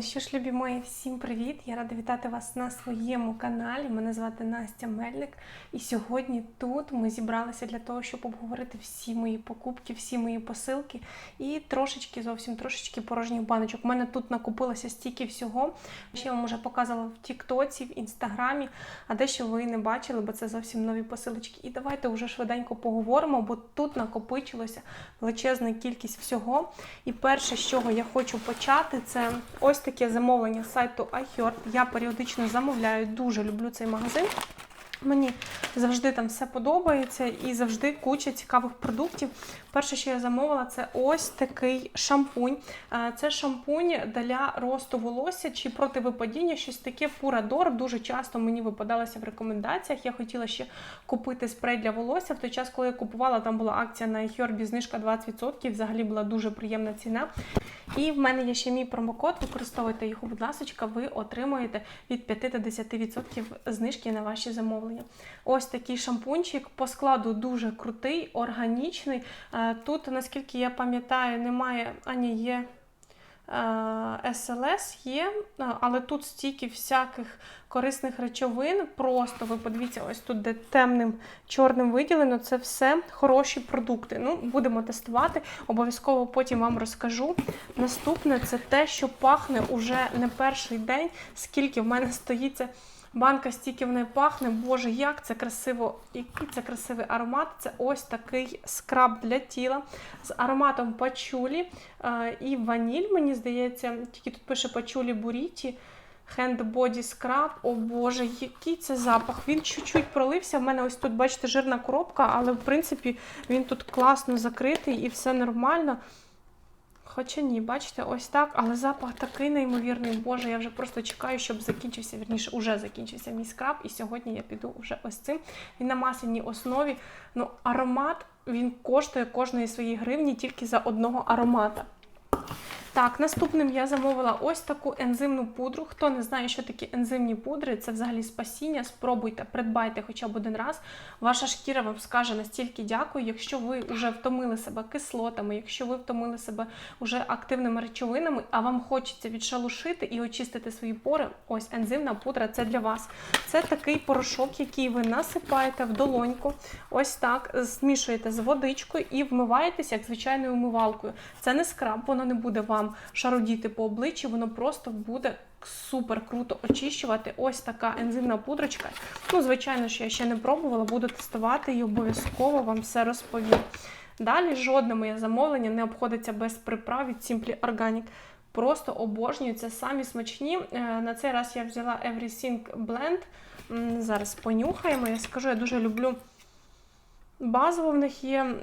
Що ж, любі мої, всім привіт! Я рада вітати вас на своєму каналі. Мене звати Настя Мельник. І сьогодні тут ми зібралися для того, щоб обговорити всі мої покупки, всі мої посилки і трошечки, зовсім трошечки порожніх баночок. У мене тут накопилося стільки всього. Ще я вам вже показувала в Тіктоці, в Інстаграмі, а дещо ви не бачили, бо це зовсім нові посилочки. І давайте вже швиденько поговоримо, бо тут накопичилося величезна кількість всього. І перше, з чого я хочу почати, це ось таке замовлення з сайту iHeart. Я періодично замовляю, дуже люблю цей магазин. Мені завжди там все подобається і завжди куча цікавих продуктів. Перше, що я замовила, це ось такий шампунь. Е, Це шампунь для росту волосся чи проти випадіння, щось таке Пурадор. Дуже часто мені випадалося в рекомендаціях. Я хотіла ще купити спрей для волосся. В той час, коли я купувала, там була акція на iHerb, знижка 20%. Взагалі була дуже приємна ціна. І в мене є ще мій промокод. Використовуйте його, будь ласка, ви отримуєте від 5 до 10% знижки на ваші замовлення. Ось такий шампунчик по складу дуже крутий, органічний. Е, Тут, наскільки я пам'ятаю, немає ані є. е, СЛС є, е, але тут стільки всяких корисних речовин. Просто ви подивіться, ось тут, де темним чорним виділено, це все хороші продукти. Ну, будемо тестувати. Обов'язково потім вам розкажу. Наступне це те, що пахне уже не перший день, скільки в мене стоїть це банка, стільки в неї пахне. Боже, як це красиво, який це красивий аромат. Це ось такий скраб для тіла з ароматом пачулі е, і ваніль, мені здається, тільки тут пише пачулі буріті. Hand Body Scrub. О Боже, який це запах. Він чуть-чуть пролився. В мене ось тут, бачите, жирна коробка, але в принципі він тут класно закритий і все нормально. Хоча ні, бачите, ось так, але запах такий неймовірний. Боже, я вже просто чекаю, щоб закінчився, верніше, уже закінчився мій скраб. І сьогодні я піду вже ось цим. Він на масляній основі. Ну, аромат він коштує кожної своєї гривні тільки за одного аромата. Так, наступним я замовила ось таку ензимну пудру. Хто не знає, що такі ензимні пудри, це взагалі спасіння. Спробуйте, придбайте хоча б один раз. Ваша шкіра вам скаже настільки дякую. Якщо ви вже втомили себе кислотами, якщо ви втомили себе вже активними речовинами, а вам хочеться відшалушити і очистити свої пори, ось ензимна пудра це для вас. Це такий порошок, який ви насипаєте в долоньку, ось так, змішуєте з водичкою і вмиваєтеся як звичайною умивалкою. Це не скраб, воно не буде вам шародіти по обличчі, воно просто буде супер круто очищувати. Ось така ензимна пудрочка. Ну, звичайно, що я ще не пробувала, буду тестувати і обов'язково вам все розповім. Далі жодне моє замовлення не обходиться без приправ від Simply Organic. Просто обожнюю, це самі смачні. Е, На цей раз я взяла Everything Blend. Зараз понюхаємо. Я скажу, я дуже люблю. Базово в них є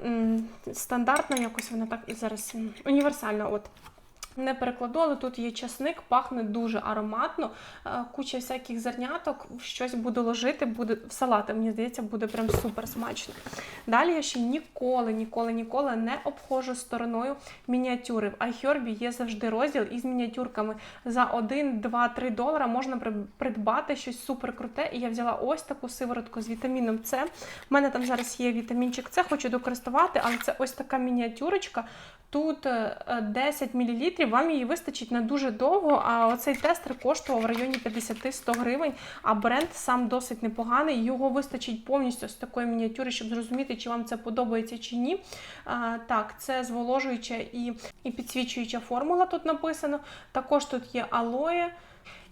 стандартна, якось вона так і зараз універсальна. От. Не перекладу, але тут є часник, пахне дуже ароматно, е, куча всяких зерняток, щось буду ложити, буде в салати, мені здається, буде прям супер смачно. Далі я ще ніколи, ніколи, ніколи не обходжу стороною мініатюри. В iHerb є завжди розділ із мініатюрками. За 1, 2, 3 долара можна придбати щось супер круте. І я взяла ось таку сиворотку з вітаміном С. У мене там зараз є вітамінчик С, хочу докористувати, але це ось така мініатюрочка. Тут е, 10 мл, вам її вистачить на дуже довго, а оцей тестер коштував в районі 50-100 гривень, а бренд сам досить непоганий. Його вистачить повністю з такої мініатюри, щоб зрозуміти, чи вам це подобається чи ні. А, так, це зволожуюча і, і підсвічуюча формула тут написано. Також тут є алоє.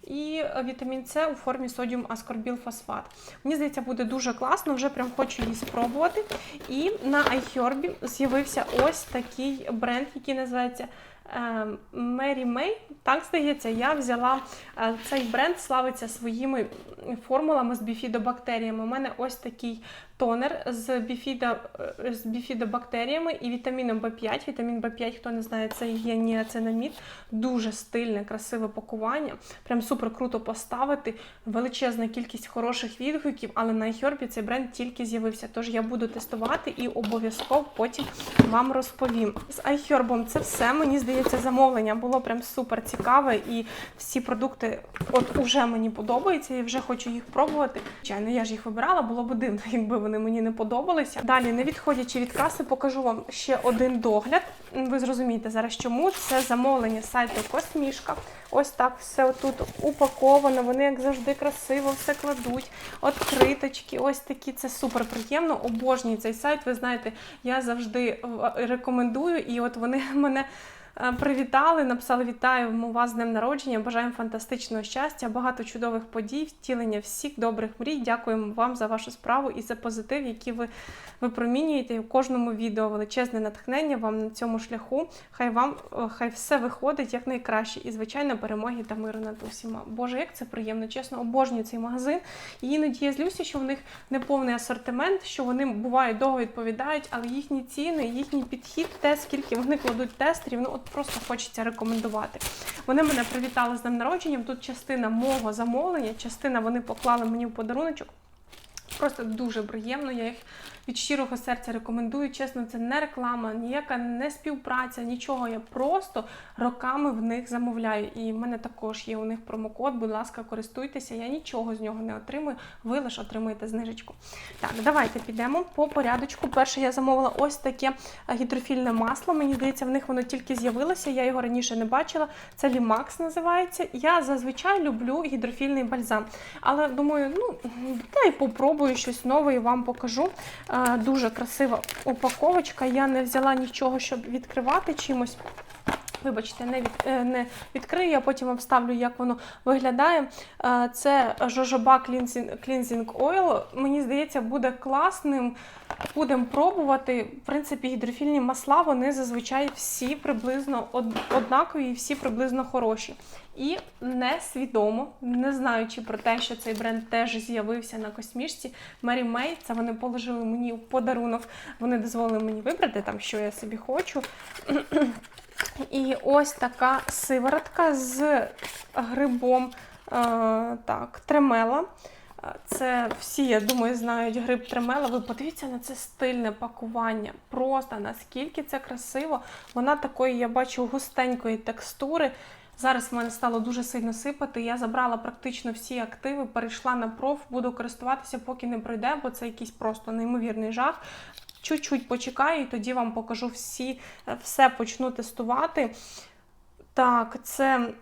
І вітамін С у формі содіум аскорбіл фосфат. Мені здається, буде дуже класно, вже прям хочу її спробувати. І на iHerb з'явився ось такий бренд, який називається е, Mary May. Так здається, я взяла е, цей бренд, славиться своїми формулами з біфідобактеріями. У мене ось такий тонер з, біфідо, е, з біфідобактеріями і вітаміном В5. Вітамін В5, хто не знає, це є ніацинамід. Дуже стильне, красиве пакування. Прям супер круто поставити. Величезна кількість хороших відгуків, але на iHerb цей бренд тільки з'явився. Тож я буду тестувати і обов'язково потім вам розповім. З iHerb це все. Мені здається, замовлення було прям супер цікаве, і всі продукти от уже мені подобаються, я вже хочу їх пробувати. Звичайно, я ж їх вибирала, було б дивно, якби вони вони мені не подобалися. Далі, не відходячи від каси, покажу вам ще один догляд. Ви зрозумієте зараз, чому це замовлення сайту Космішка. Ось так все тут упаковано. Вони, як завжди, красиво все кладуть. Откриточки, ось такі. Це супер приємно. Обожнюю цей сайт. Ви знаєте, я завжди рекомендую, і от вони мене. Е, Привітали, написали вітаємо вас з днем народження. Бажаємо фантастичного щастя, багато чудових подій, втілення всіх добрих мрій. Дякуємо вам за вашу справу і за позитив, який ви випромінюєте в кожному відео. Величезне натхнення вам на цьому шляху. Хай вам е, хай все виходить як найкраще. І звичайно, перемоги та миру над усіма. Боже, як це приємно, чесно, обожнюю цей магазин. І іноді я злюся, що в них неповний асортимент, що вони бувають довго відповідають, але їхні ціни, їхній підхід, те, скільки вони кладуть тестерів, ну просто хочеться рекомендувати. Вони мене привітали з днем народженням. Тут частина мого замовлення, частина вони поклали мені в подаруночок. Просто дуже приємно. Я їх від щирого серця рекомендую. Чесно, це не реклама, ніяка не співпраця, нічого. Я просто роками в них замовляю. І в мене також є у них промокод. Будь ласка, користуйтеся. Я нічого з нього не отримую. Ви лише отримуєте знижечку. Так, давайте підемо по порядочку. Перше я замовила ось таке е, гідрофільне масло. Мені здається, в них воно тільки з'явилося. Я його раніше не бачила. Це Лімакс називається. Я зазвичай люблю гідрофільний бальзам. Але думаю, ну та й попробую щось нове і вам покажу. Е, Дуже красива упаковочка. Я не взяла нічого, щоб відкривати чимось. Вибачте, не, від, е, не відкрию, я потім вам вставлю, як воно виглядає. Е, Це жожоба Cleansing, Oil. Мені здається, буде класним. Будемо пробувати. В принципі, гідрофільні масла вони зазвичай всі приблизно однакові всі приблизно хороші. І несвідомо, не знаючи про те, що цей бренд теж з'явився на космішці, Мері Мей, це вони положили мені в подарунок. Вони дозволили мені вибрати там, що я собі хочу. І ось така сиворотка з грибом е, так, тремела. Е, Це всі, я думаю, знають гриб тремела. Ви подивіться на це стильне пакування. Просто наскільки це красиво. Вона такої, я бачу, густенької текстури. Зараз в мене стало дуже сильно сипати. Я забрала практично всі активи, перейшла на проф, буду користуватися, поки не пройде, бо це якийсь просто неймовірний жах. Чуть-чуть почекаю, і тоді вам покажу всі, е, все почну тестувати. Так, це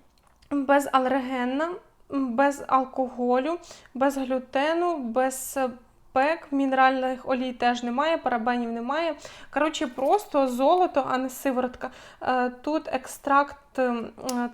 безалергенна, без алкоголю, без глютену, без пек, мінеральних олій теж немає, парабенів немає. Коротше, просто золото, а не сиворотка. Е, Тут екстракт е,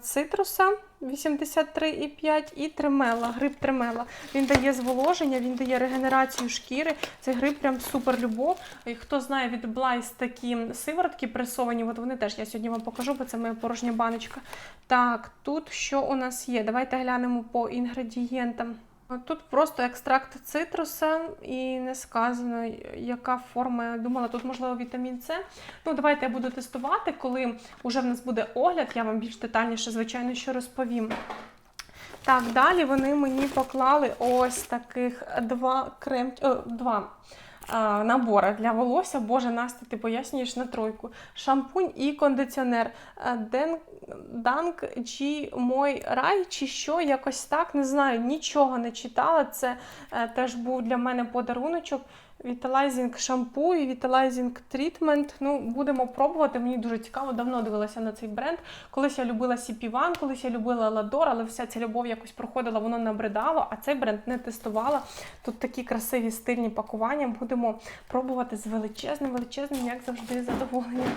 цитруса 83,5 і тремела, гриб тремела. Він дає зволоження, він дає регенерацію шкіри. Цей гриб прям супер любов. І Хто знає від Блайс такі сиворотки пресовані, от вони теж я сьогодні вам покажу, бо це моя порожня баночка. Так, тут що у нас є? Давайте глянемо по інгредієнтам. Тут просто екстракт цитруса і не сказано, яка форма. Я думала, тут можливо вітамін С. Ну, давайте я буду тестувати, коли вже в нас буде огляд, я вам більш детальніше, звичайно, що розповім. Так, далі вони мені поклали ось таких два крем... О, два набори для волосся. Боже, Настя, ти пояснюєш на тройку. Шампунь і кондиціонер. Ден... Данк чи Мой Рай чи що, якось так, не знаю, нічого не читала. Це е, теж був для мене подаруночок. Віталайзінг шампу і Віталайзінг трітмент. Ну, будемо пробувати. Мені дуже цікаво, давно дивилася на цей бренд. Колись я любила CP1, колись я любила Ладор, але вся ця любов якось проходила, воно набридало, а цей бренд не тестувала. Тут такі красиві стильні пакування. Будемо пробувати з величезним, величезним, як завжди, задоволенням.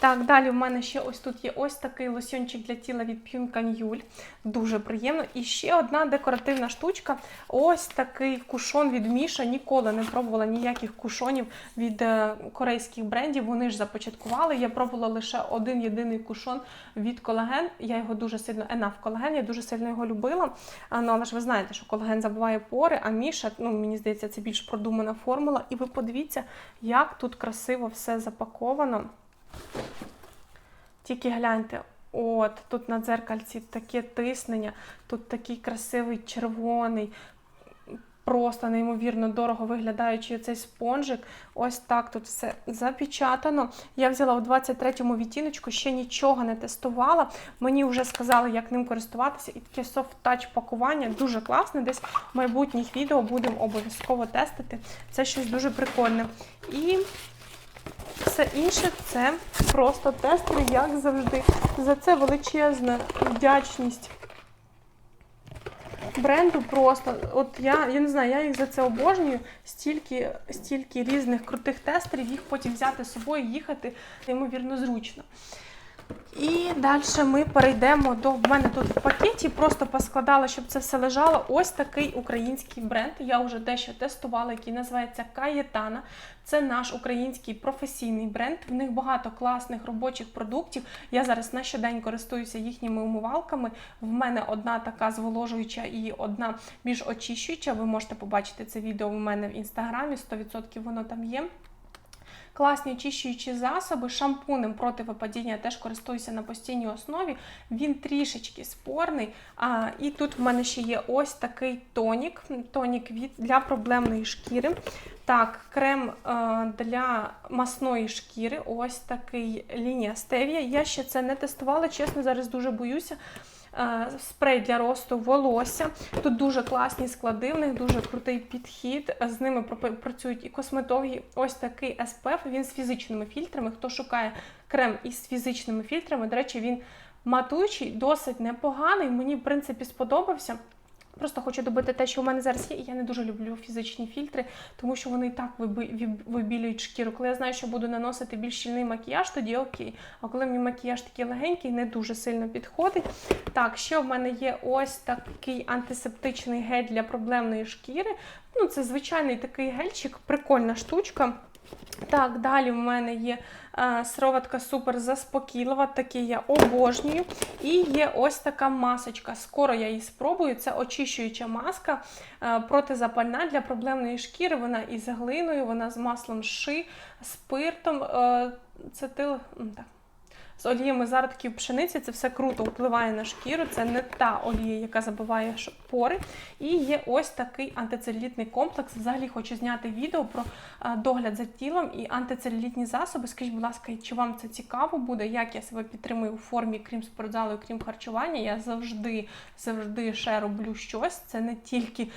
Так, далі в мене ще ось тут є ось такий лосьончик для тіла від Pune Canule. Дуже приємно. І ще одна декоративна штучка. Ось такий кушон від Міша. Ніколи не пробувала ніяких кушонів від е, корейських брендів. Вони ж започаткували. Я пробувала лише один єдиний кушон від колаген. Я його дуже сильно Enough колаген, я дуже сильно його любила. Ну, але ж ви знаєте, що колаген забуває пори, а Міша, ну мені здається, це більш продумана формула. І ви подивіться, як тут красиво все запаковано. Тільки гляньте, от тут на дзеркальці таке тиснення, тут такий красивий червоний. просто неймовірно дорого виглядаючий цей спонжик. Ось так тут все запечатано. Я взяла у 23-му відтіночку, ще нічого не тестувала. Мені вже сказали, як ним користуватися. І таке софт-тач пакування дуже класне. Десь в майбутніх відео будемо обов'язково тестити. Це щось дуже прикольне. І все інше це просто тестери, як завжди. За це величезна вдячність бренду просто. От я, я не знаю, я їх за це обожнюю. Стільки, стільки різних крутих тестерів, їх потім взяти з собою, їхати неймовірно зручно. І далі ми перейдемо до в мене тут в пакеті, просто поскладала, щоб це все лежало. Ось такий український бренд. Я вже дещо тестувала, який називається Каєтана. Це наш український професійний бренд. В них багато класних робочих продуктів. Я зараз на щодень користуюся їхніми умивалками. В мене одна така зволожуюча і одна більш очищуюча. Ви можете побачити це відео у мене в інстаграмі. 100% воно там є. Класні очищуючі засоби, шампунем проти випадіння я теж користуюся на постійній основі. Він трішечки спорний. А, І тут в мене ще є ось такий тонік, тонік від для проблемної шкіри. Так, крем е, для масної шкіри. Ось такий лінія стевія. Я ще це не тестувала, чесно, зараз дуже боюся. Е, Спрей для росту волосся. Тут дуже класні склади, в них дуже крутий підхід. З ними працюють і косметологи. Ось такий SPF, він з фізичними фільтрами. Хто шукає крем із фізичними фільтрами, до речі, він матуючий, досить непоганий. Мені, в принципі, сподобався. Просто хочу добити те, що у мене зараз є, і я не дуже люблю фізичні фільтри, тому що вони і так вибілюють шкіру. Коли я знаю, що буду наносити більш щільний макіяж, тоді окей. А коли мій макіяж такий легенький, не дуже сильно підходить. Так, ще в мене є ось такий антисептичний гель для проблемної шкіри. Ну, це звичайний такий гельчик, прикольна штучка. Так, далі в мене є е, сироватка супер заспокійлива, таке я обожнюю. І є ось така масочка. Скоро я її спробую. Це очищуюча маска е, протизапальна для проблемної шкіри. Вона із глиною, вона з маслом ши, спиртом. Е, це тил. Так. З оліями зародків пшениці це все круто впливає на шкіру. Це не та олія, яка забиває пори. І є ось такий антицелюлітний комплекс. Взагалі хочу зняти відео про догляд за тілом і антицелюлітні засоби. Скажіть, будь ласка, чи вам це цікаво буде? Як я себе підтримую у формі, крім спортзалу, і крім харчування? Я завжди завжди ще роблю щось. Це не тільки е,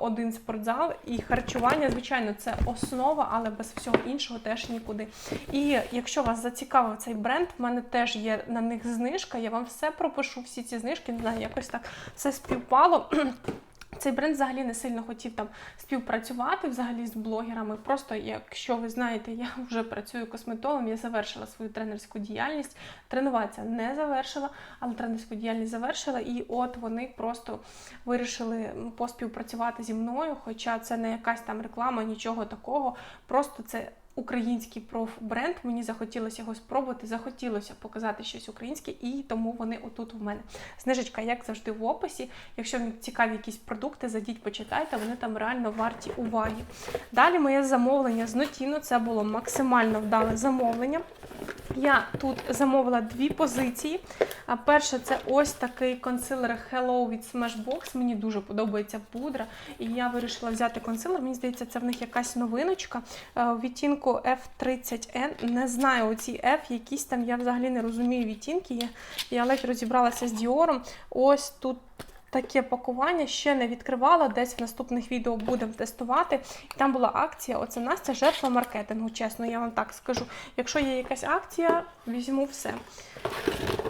один спортзал і харчування. Звичайно, це основа, але без всього іншого теж нікуди. І якщо вас зацікавив цей бренд, в мене теж є на них знижка. Я вам все пропишу, всі ці знижки. Не знаю, якось так все співпало. Цей бренд взагалі не сильно хотів там співпрацювати взагалі з блогерами. Просто, якщо ви знаєте, я вже працюю косметологом, я завершила свою тренерську діяльність. Тренуватися не завершила, але тренерську діяльність завершила. І от вони просто вирішили поспівпрацювати зі мною. Хоча це не якась там реклама, нічого такого. Просто це український профбренд. Мені захотілося його спробувати, захотілося показати щось українське, і тому вони отут у мене. Знижечка, як завжди, в описі. Якщо вам цікаві якісь продукти, зайдіть, почитайте, вони там реально варті уваги. Далі моє замовлення з Нотіно. Це було максимально вдале замовлення. Я тут замовила дві позиції. А перше, це ось такий консилер Hello від Smashbox. Мені дуже подобається пудра. І я вирішила взяти консилер. Мені здається, це в них якась новиночка. Е, У відтінку F30N. Не знаю, оці F, якісь там я взагалі не розумію відтінки. Я, я ледь розібралася з Діором. Ось тут. Таке пакування ще не відкривала, десь в наступних відео будемо тестувати. І там була акція. Оце Настя жертва маркетингу, чесно, я вам так скажу. Якщо є якась акція, візьму все.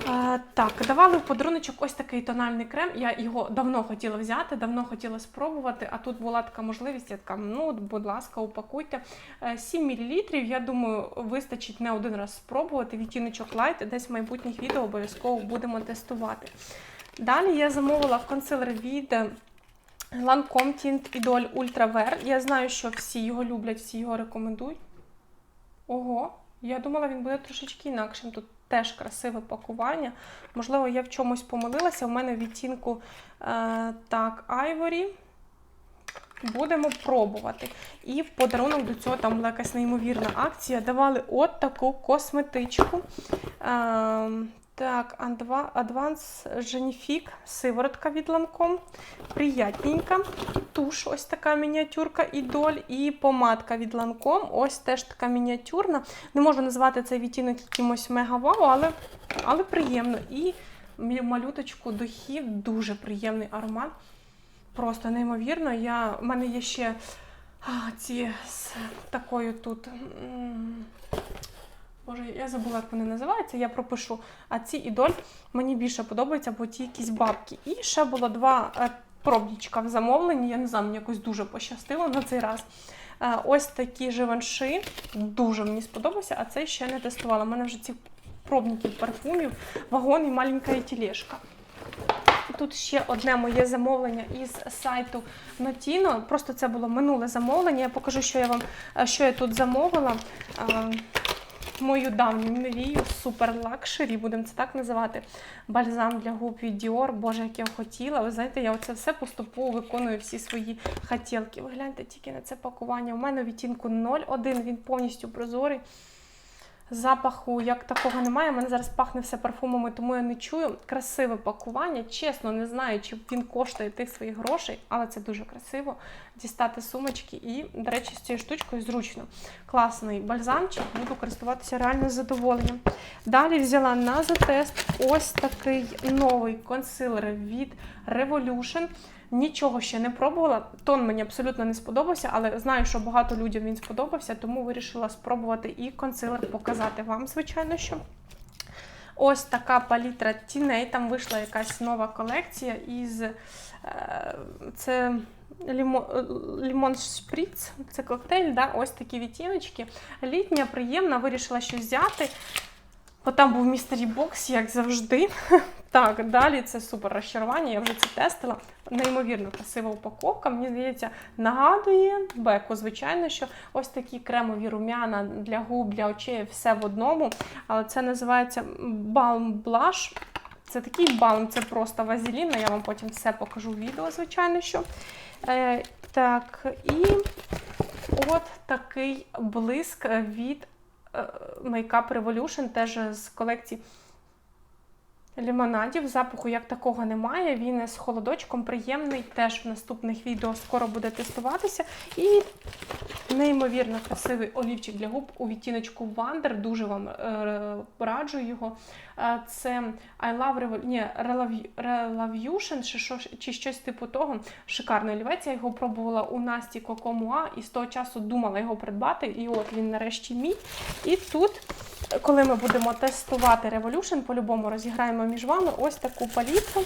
А, так, давали в подаруночок ось такий тональний крем. Я його давно хотіла взяти, давно хотіла спробувати, а тут була така можливість, я така, ну, будь ласка, упакуйте. Е, 7 мл, я думаю, вистачить не один раз спробувати. Відтіночок Light, десь в майбутніх відео обов'язково будемо тестувати. Далі я замовила в консилер від Lancome Tint Idol Ultra Wear. Я знаю, що всі його люблять, всі його рекомендують. Ого, я думала, він буде трошечки інакшим. Тут теж красиве пакування. Можливо, я в чомусь помилилася. У мене в відтінку е, так, Ivory. Будемо пробувати. І в подарунок до цього там була якась неймовірна акція. Давали от таку косметичку. Ем, Так, Advance Genifique, сиворотка від Lancome. Приятненька. Туш, ось така мініатюрка ідоль. І помадка від Lancome. Ось теж така мініатюрна. Не можу назвати цей відтінок якимось мега-вау, але, але приємно. І малюточку духів, дуже приємний аромат. Просто неймовірно. Я, в мене є ще а, ці з такою тут. Боже, я забула, як вони називаються, я пропишу. А ці ідоль мені більше подобаються, бо ті якісь бабки. І ще було два е, пробнічка в замовленні. Я не знаю, мені якось дуже пощастило на цей раз. Е, Ось такі живанши. Дуже мені сподобався, а цей ще не тестувала. У мене вже цих пробників парфумів, вагон і маленька тілешка. Тут ще одне моє замовлення із сайту Notino. Просто це було минуле замовлення. Я покажу, що я вам е, що я тут замовила. Мою давню мрію, супер лакшері, будемо це так називати. Бальзам для губ від Dior. Боже, як я хотіла. Ви знаєте, я оце все поступово виконую всі свої хотілки. Ви гляньте тільки на це пакування. У мене відтінку 01, він повністю прозорий. Запаху як такого немає. У мене зараз пахне все парфумами, тому я не чую. Красиве пакування. Чесно, не знаю, чи він коштує тих своїх грошей, але це дуже красиво. Дістати сумочки і, до речі, з цією штучкою зручно. Класний бальзамчик, буду користуватися реально з задоволенням. Далі взяла на затест ось такий новий консилер від Revolution. Нічого ще не пробувала. Тон мені абсолютно не сподобався, але знаю, що багато людям він сподобався, тому вирішила спробувати і консилер показати вам, звичайно, що. Ось така палітра тіней. Там вийшла якась нова колекція із е, це лімо, лімон шприц, це коктейль, да? ось такі відтіночки. Літня, приємна, вирішила щось взяти. Бо там був містері бокс, як завжди. Так, далі це супер розчарування, я вже це тестила. Неймовірно красива упаковка. Мені здається, нагадує беку, звичайно, що ось такі кремові рум'яна для губ, для очей, все в одному. Але це називається Balm Blush. Це такий балм, це просто вазелін. Я вам потім все покажу в відео, звичайно. що. Е, так, і от такий блиск від Makeup Revolution, теж з колекції лімонадів. Запаху як такого немає. Він з холодочком приємний. Теж в наступних відео скоро буде тестуватися. І неймовірно красивий олівчик для губ у відтіночку Wonder. Дуже вам е, раджу його. Е, Це I Love Revol... Ні, Relavution чи, що, чи щось типу того. Шикарний олівець. Я його пробувала у Насті Кокомуа і з того часу думала його придбати. І от він нарешті мій. І тут, коли ми будемо тестувати Revolution, по-любому розіграємо між вами ось таку палітру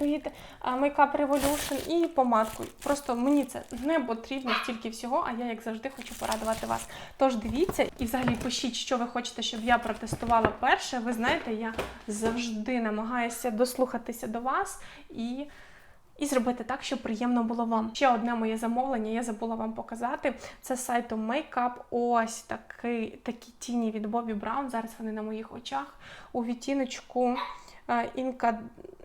від Makeup Revolution і помадку. Просто мені це не потрібно стільки всього, а я, як завжди, хочу порадувати вас. Тож дивіться і взагалі пишіть, що ви хочете, щоб я протестувала перше. Ви знаєте, я завжди намагаюся дослухатися до вас і. І зробити так, щоб приємно було вам. Ще одне моє замовлення, я забула вам показати. Це сайту Makeup. Ось такий, такі тіні від Бобі Браун. Зараз вони на моїх очах. У відтіночку е,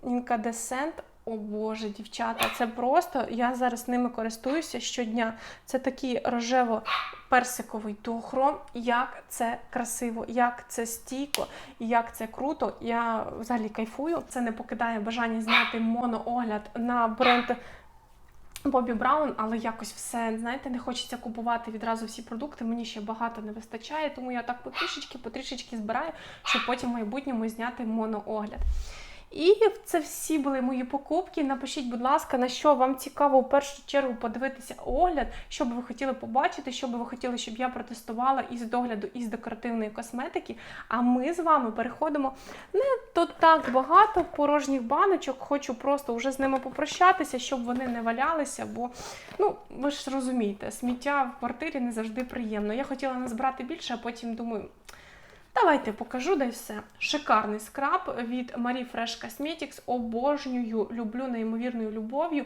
інкадесент. О Боже, дівчата, це просто. Я зараз ними користуюся щодня. Це такий рожево-персиковий духром. Як це красиво, як це стійко, як це круто. Я взагалі кайфую. Це не покидає бажання зняти моноогляд на бренд Бобі Браун, але якось все, знаєте, не хочеться купувати відразу всі продукти. Мені ще багато не вистачає, тому я так потрішечки, потрішечки збираю, щоб потім в майбутньому зняти моноогляд. І це всі були мої покупки. Напишіть, будь ласка, на що вам цікаво в першу чергу подивитися огляд, що би ви хотіли побачити, що би ви хотіли, щоб я протестувала із догляду, із декоративної косметики. А ми з вами переходимо не то так багато порожніх баночок. Хочу просто вже з ними попрощатися, щоб вони не валялися. Бо ну ви ж розумієте, сміття в квартирі не завжди приємно. Я хотіла назбирати більше, а потім думаю. Давайте покажу, й все. Шикарний скраб від Marie Fresh Cosmetics. Обожнюю, люблю неймовірною любов'ю.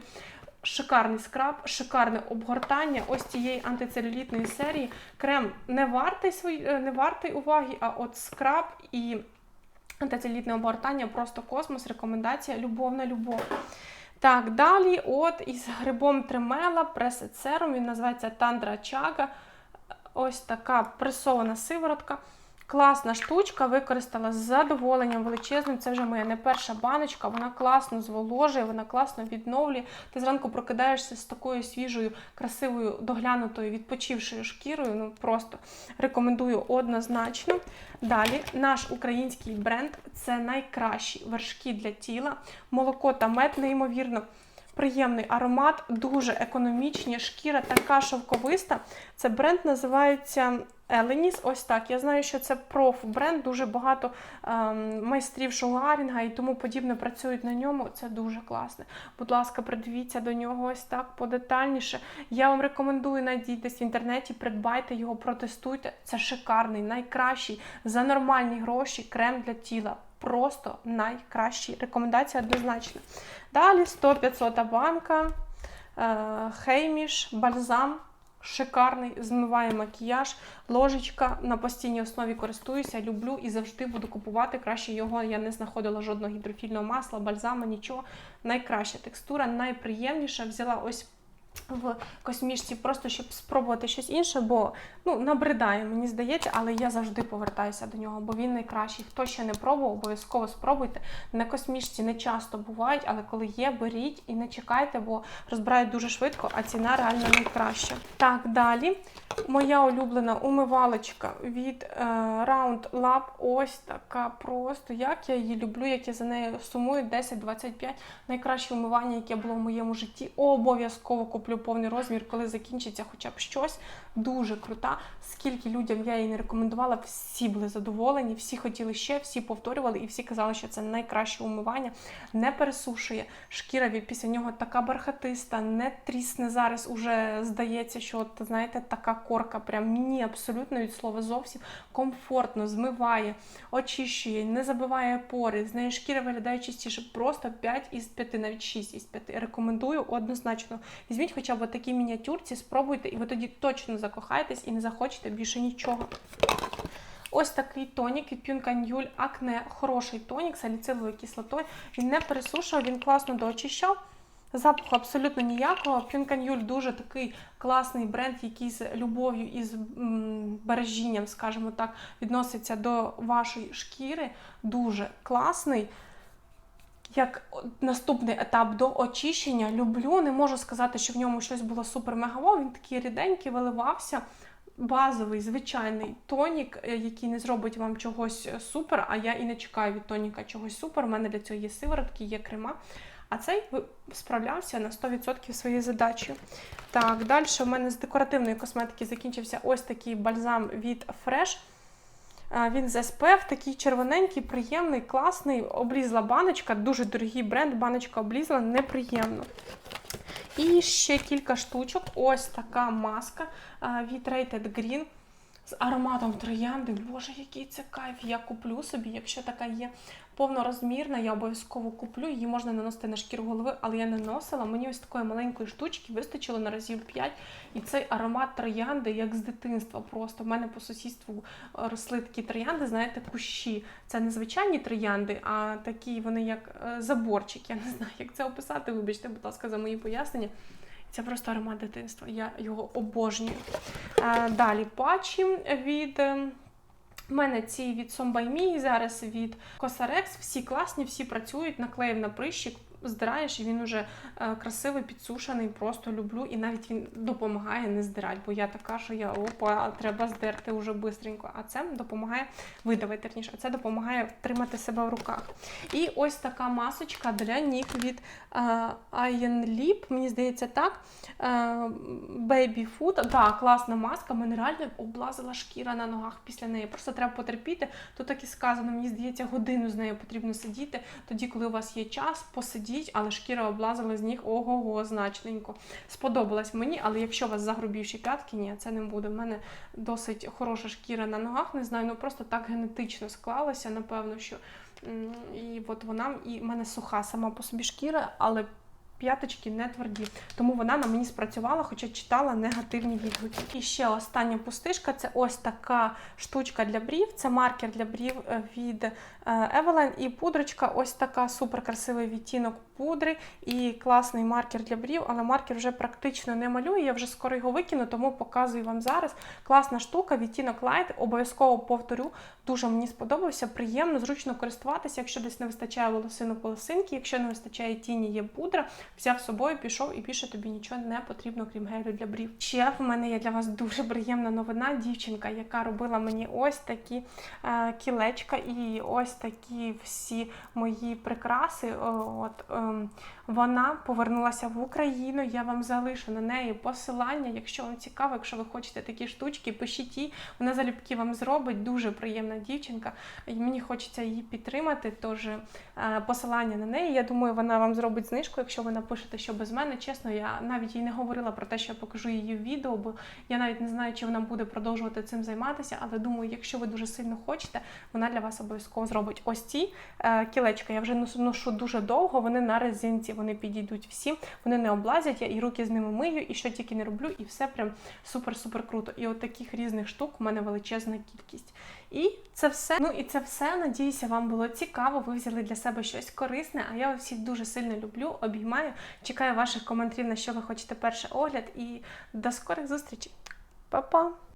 Шикарний скраб, шикарне обгортання ось цієї антицелюлітної серії. Крем не вартий, свої, е, не вартий уваги, а от скраб і антицелюлітне обгортання просто космос. Рекомендація любов на любов. Так, далі, от із грибом тремела, пресет він називається Тандра Чага. Ось така пресована сиворотка. Класна штучка, використала з задоволенням величезним. Це вже моя не перша баночка. Вона класно зволожує, вона класно відновлює. Ти зранку прокидаєшся з такою свіжою, красивою, доглянутою, відпочившою шкірою. Ну просто рекомендую однозначно. Далі наш український бренд це найкращі вершки для тіла. Молоко та мед, неймовірно. Приємний аромат, дуже економічні, шкіра така шовковиста. Це бренд називається Еленіс. Ось так. Я знаю, що це проф-бренд, дуже багато ем, майстрів шугарінга і тому подібне працюють на ньому. Це дуже класне. Будь ласка, придивіться до нього ось так подетальніше. Я вам рекомендую надійтесь в інтернеті, придбайте його, протестуйте. Це шикарний, найкращий за нормальні гроші крем для тіла. Просто найкращий. Рекомендація однозначна. Далі 100-500 банка, е, хейміш, бальзам. Шикарний, змиває макіяж, ложечка на постійній основі користуюся, люблю і завжди буду купувати. Краще його я не знаходила жодного гідрофільного масла, бальзама, нічого. Найкраща текстура, найприємніша. Взяла ось в космішці, просто щоб спробувати щось інше, бо ну набридає, мені здається, але я завжди повертаюся до нього, бо він найкращий. Хто ще не пробував, обов'язково спробуйте. На космішці не часто бувають, але коли є, беріть і не чекайте, бо розбирають дуже швидко, а ціна реально найкраща. Так, далі. Моя улюблена умивалочка від е, Round Lab. Ось така просто. Як я її люблю, як я за нею сумую 10-25. Найкраще умивання, яке було в моєму житті. Обов'язково куплю повний розмір, коли закінчиться хоча б щось. Дуже крута. Скільки людям я її не рекомендувала, всі були задоволені, всі хотіли ще, всі повторювали і всі казали, що це найкраще умивання. Не пересушує. Шкіра після нього така бархатиста, не трісне зараз. Уже здається, що от, знаєте, така корка. Прям ні, абсолютно від слова зовсім комфортно, змиває, очищує, не забиває пори. З неї шкіра виглядає чистіше. Просто 5 із 5, навіть 6 із 5. Рекомендую однозначно. Візьміть хоча б такі мініатюрці, спробуйте, і ви тоді точно закохаєтесь і не захочете більше нічого. Ось такий тонік від Пюнканюль Акне. Хороший тонік з саліциловою кислотою. Він не пересушував, він класно доочищав. Запаху абсолютно ніякого. Пюнканюль дуже такий класний бренд, який з любов'ю і з бережінням, скажімо так, відноситься до вашої шкіри. Дуже класний. Як наступний етап до очищення, люблю. Не можу сказати, що в ньому щось було супер-мегаво. Він такий ріденький, виливався. Базовий, звичайний тонік, е, який не зробить вам чогось супер, а я і не чекаю від тоніка чогось супер. У мене для цього є сиворотки, є крема. А цей справлявся на 100% своєю задачею. Так, далі в мене з декоративної косметики закінчився ось такий бальзам від Fresh. Він з СПФ такий червоненький, приємний, класний. Облізла баночка, дуже дорогий бренд, баночка облізла, неприємно. І ще кілька штучок. Ось така маска від Rated Green з ароматом троянди. Боже, який це кайф! Я куплю собі, якщо така є повнорозмірна, я обов'язково куплю. Її можна наносити на шкіру голови, але я не носила. Мені ось такої маленької штучки вистачило на разів 5. І цей аромат троянди, як з дитинства. Просто в мене по сусідству е, росли такі троянди, знаєте, кущі. Це не звичайні троянди, а такі вони як е, заборчик. Я не знаю, як це описати. Вибачте, будь ласка, за мої пояснення. Це просто аромат дитинства. Я його обожнюю. Е, Далі патчі від. В мене ці від Сомбаймі, зараз від Косарекс. Всі класні, всі працюють, наклеїв на прищик, здираєш, і він уже е, красивий, підсушений, просто люблю. І навіть він допомагає не здирати, бо я така, що я опа, треба здерти уже бистренько. А це допомагає видавити верніше, а це допомагає тримати себе в руках. І ось така масочка для ніг від е, Iron Lip, мені здається, так. Е, Baby Food. Так, класна маска. Мене реально облазила шкіра на ногах після неї. Просто треба потерпіти. Тут так і сказано, мені здається, годину з нею потрібно сидіти. Тоді, коли у вас є час, посидіть, але шкіра облазила з ніг ого-го, значненько. Сподобалась мені, але якщо у вас загрубівші п'ятки, ні, це не буде. У мене досить хороша шкіра на ногах, не знаю, ну просто так генетично склалося, напевно, що. І от вона і в мене суха сама по собі шкіра, але п'яточки не тверді. Тому вона на мені спрацювала, хоча читала негативні відгуки. І ще остання пустишка це ось така штучка для брів. Це маркер для брів е, від е, Evelyn і пудрочка. Ось така супер красивий відтінок пудри і класний маркер для брів, але маркер вже практично не малює. Я вже скоро його викину, тому показую вам зараз. Класна штука, відтінок Light. Обов'язково повторю. Дуже мені сподобався, приємно, зручно користуватися. Якщо десь не вистачає волосинок волосинки, якщо не вистачає тіні, є пудра, взяв з собою, пішов і більше тобі нічого не потрібно, крім гелю для брів. Ще в мене є для вас дуже приємна новина. Дівчинка, яка робила мені ось такі е, кілечка і ось такі всі мої прикраси. Ем, вона повернулася в Україну. Я вам залишу на неї посилання. Якщо вам цікаво, якщо ви хочете такі штучки, пишіть їй. Вона залюбки вам зробить. Дуже приємна дівчинка. І мені хочеться її підтримати. Тож е, посилання на неї. Я думаю, вона вам зробить знижку, якщо ви напишете, що без мене. Чесно, я навіть їй не говорила про те, що я покажу її в відео, бо я навіть не знаю, чи вона буде продовжувати цим займатися. Але думаю, якщо ви дуже сильно хочете, вона для вас обов'язково зробить ось ці е, кілечка. Я вже ношу дуже довго. Вони на резинці, вони підійдуть всім, вони не облазять. Я і руки з ними мию, і що тільки не роблю, і все прям супер-супер круто. І от таких різних штук у мене величезна кількість. І це все. Ну і це все. Надіюся, вам було цікаво. Ви взяли для себе щось корисне. А я вас всіх дуже сильно люблю, обіймаю. Чекаю ваших коментарів, на що ви хочете перший огляд. І до скорих зустрічей. Па-па!